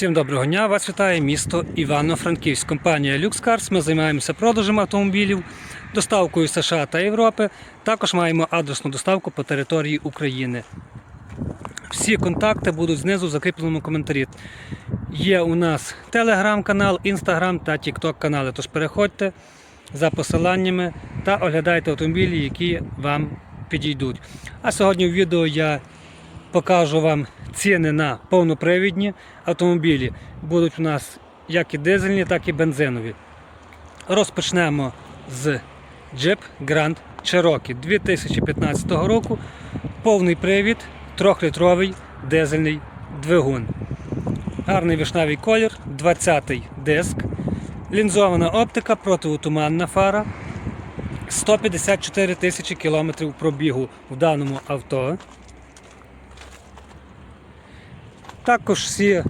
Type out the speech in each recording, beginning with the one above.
Всім доброго дня! Вас вітає місто Івано-Франківськ. Компанія LuxCars. Ми займаємося продажем автомобілів, доставкою США та Європи. Також маємо адресну доставку по території України. Всі контакти будуть знизу в закріпленому коментарі. Є у нас телеграм-канал, інстаграм та тікток канали. Тож переходьте за посиланнями та оглядайте автомобілі, які вам підійдуть. А сьогодні в відео я покажу вам ціни на повнопривідні автомобілі. Будуть у нас як і дизельні, так і бензинові. Розпочнемо з Jeep Grand Cherokee 2015 року. Повний привід, 3-літровий дизельний двигун. Гарний вишневий колір, 20-й диск, лінзована оптика, противотуманна фара, 154 тисячі кілометрів пробігу в даному авто. Також всі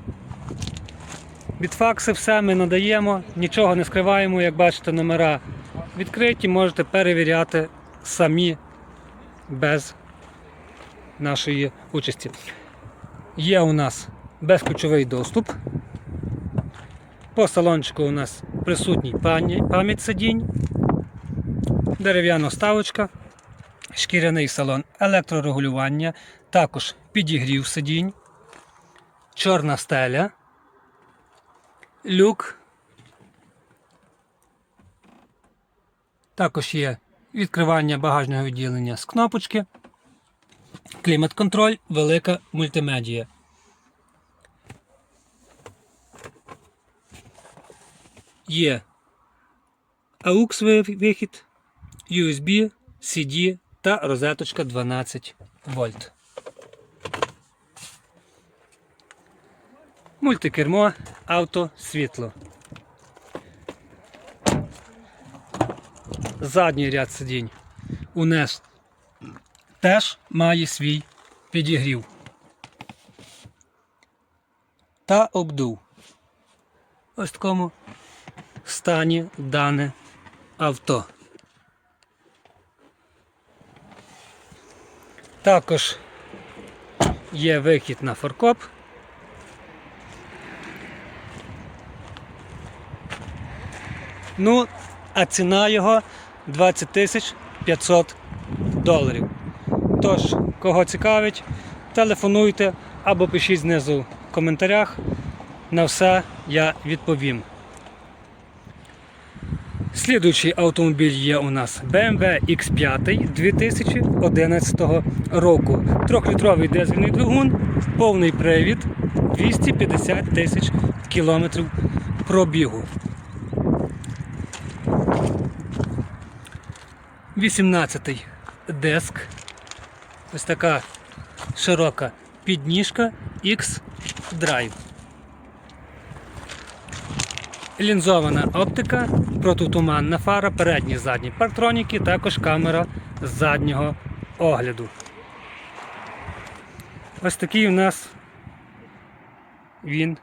бітфакси все ми надаємо, нічого не скриваємо, як бачите, номера відкриті, можете перевіряти самі без нашої участі. Є у нас безключовий доступ. По салончику у нас присутній пам'ять сидінь, дерев'яна вставочка, шкіряний салон, електрорегулювання, також підігрів сидінь чорна стеля, люк. Також є відкривання багажного відділення з кнопочки, клімат-контроль, велика мультимедія. Є AUX вихід, USB, CD та розеточка 12 вольт. Мультикермо, авто, світло. Задній ряд сидінь у нас теж має свій підігрів. Та обдув. Ось в такому стані дане авто. Також є вихід на форкоп. Ну, а ціна його 20 тисяч 500 доларів. Тож, кого цікавить, телефонуйте або пишіть знизу в коментарях. На все я відповім. Слідуючий автомобіль є у нас BMW X5 2011 року. Трьохлітровий дизельний двигун, повний привід, 250 тисяч кілометрів пробігу. 18-й диск. Ось така широка підніжка X-Drive. Лінзована оптика, протитуманна фара, передні задні парктроніки, також камера заднього огляду. Ось такий у нас він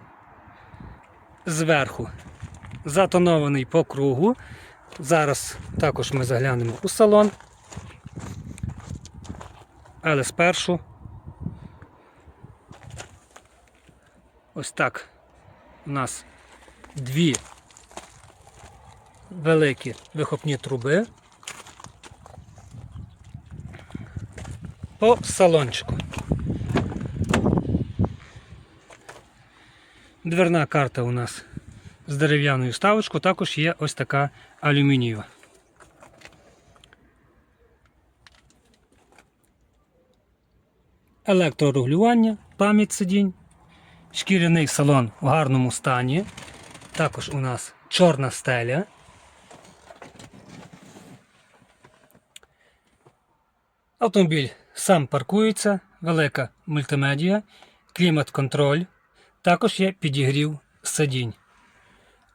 зверху. Затонований по кругу. Зараз також ми заглянемо у салон. Але спершу ось так у нас дві великі вихопні труби по салончику. Дверна карта у нас з дерев'яною ставочкою, також є ось така алюмінієва. Електрорегулювання, пам'ять сидінь, шкіряний салон в гарному стані. Також у нас чорна стеля. Автомобіль сам паркується, велика мультимедія, клімат-контроль. Також є підігрів сидінь.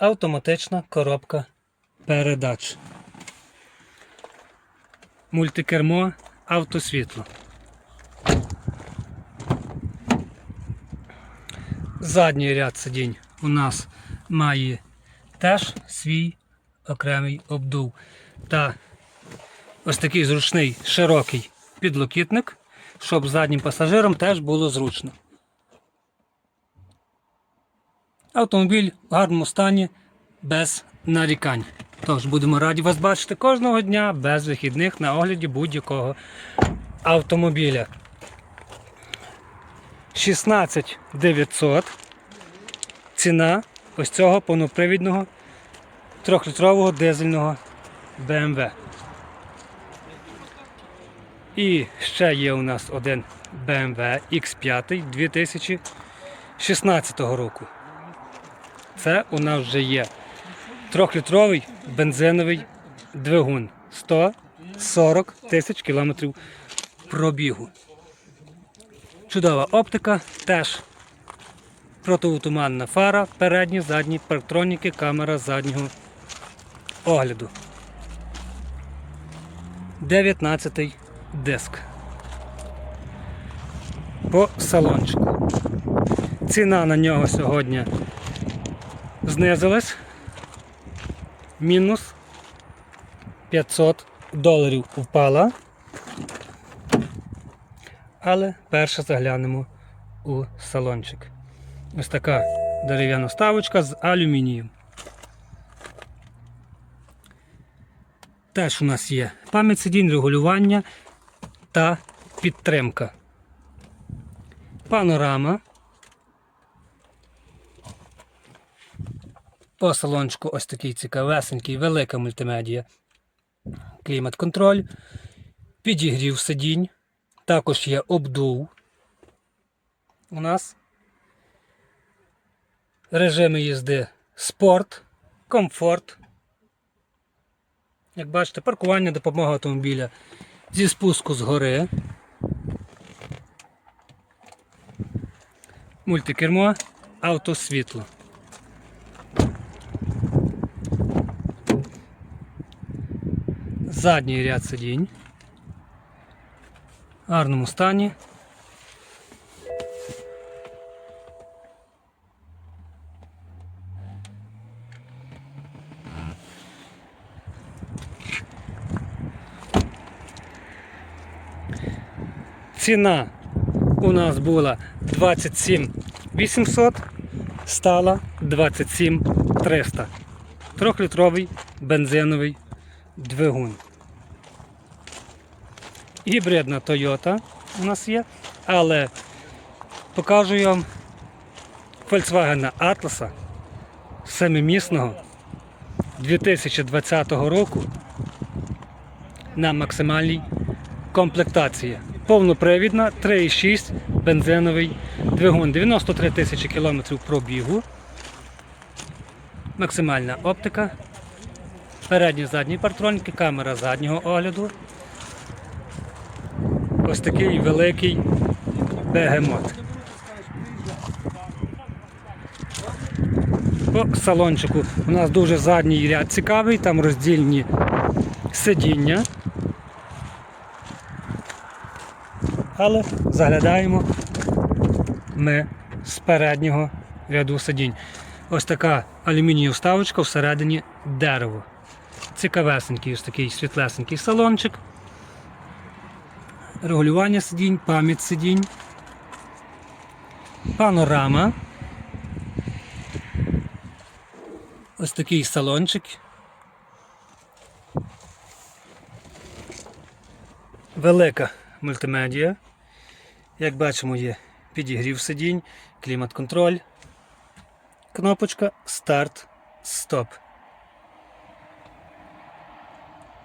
Автоматична коробка передач. Мультикермо, автосвітло. Задній ряд сидінь у нас має теж свій окремий обдув. Та ось такий зручний широкий підлокітник, щоб заднім пасажирам теж було зручно. Автомобіль в гарному стані, без нарікань. Тож будемо раді вас бачити кожного дня без вихідних на огляді будь-якого автомобіля. 16 900 ціна ось цього повнопривідного трьохлітрового дизельного BMW. І ще є у нас один BMW X5 2016 року. Це у нас вже є трьохлітровий бензиновий двигун 140 тисяч кілометрів пробігу. Чудова оптика, теж протиутуманна фара, передні, задні парктроніки, камера заднього огляду. 19 диск. По салончику. Ціна на нього сьогодні знизилась. Мінус 500 доларів впала. Але перше заглянемо у салончик. Ось така дерев'яна ставочка з алюмінієм. Теж у нас є пам'ять сидінь, регулювання та підтримка. Панорама. По салончику ось такий цікавесенький, велика мультимедія. Клімат-контроль, підігрів сидінь. Також є обдув. У нас режими їзди спорт, комфорт. Як бачите, паркування, допомога автомобіля зі спуску згори. Мультикермо, автосвітло. Задній ряд сидінь. В гарному стані. Ціна у нас була 27 800, стала 27 300. Трьохлітровий бензиновий двигун. Гібридна Toyota у нас є, але покажу вам Volkswagen Atlas семимісного 2020 року на максимальній комплектації. Повнопривідна 3,6 бензиновий двигун, 93 тисячі кілометрів пробігу. Максимальна оптика. Передні задні партроніки, камера заднього огляду. Ось такий великий бегемот. По салончику у нас дуже задній ряд цікавий, там роздільні сидіння. Але заглядаємо ми з переднього ряду сидінь. Ось така алюмінієва вставочка всередині дерево. Цікавесенький ось такий світлесенький салончик. Регулювання сидінь, пам'ять сидінь. Панорама. Ось такий салончик. Велика мультимедія. Як бачимо, є підігрів сидінь, клімат-контроль, кнопочка старт, стоп.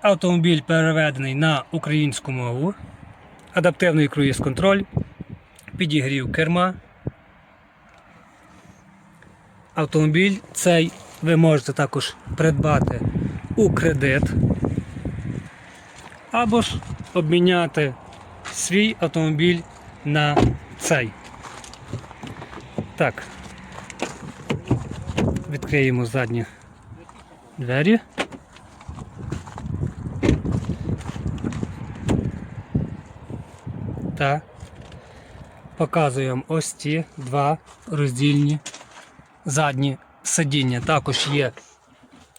Автомобіль переведений на українську мову, адаптивний круїз-контроль, підігрів керма. Автомобіль цей ви можете також придбати у кредит або ж обміняти свій автомобіль на цей. Так. Відкриємо задні двері. Та показуємо ось ці два роздільні задні сидіння. Також є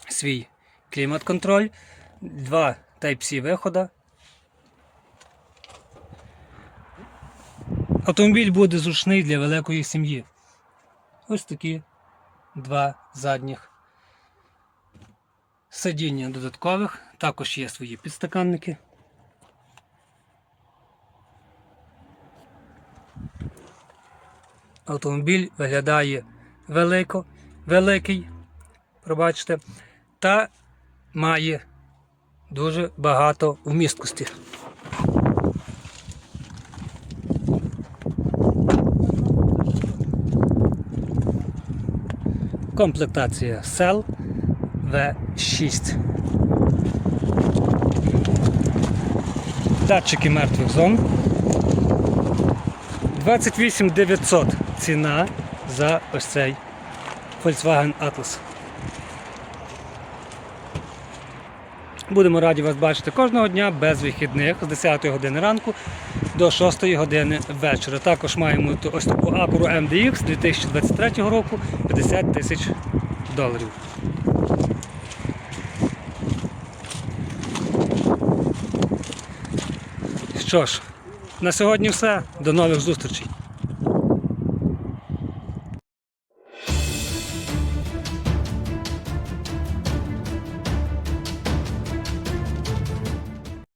свій клімат-контроль, два Type-C вихода. Автомобіль буде зручний для великої сім'ї. Ось такі два задніх. Сидіння додаткових, також є свої підстаканники. Автомобіль виглядає велико, великий, пробачте, та має дуже багато вмісткості. Комплектація SEL V6. Датчики мертвих зон. 28 900 ціна за ось цей Volkswagen Atlas. Будемо раді вас бачити кожного дня без вихідних з 10 години ранку до 6 години вечора. Також маємо ось таку Acura MDX 2023 року 50 тисяч доларів. Що ж, на сьогодні все. До нових зустрічей.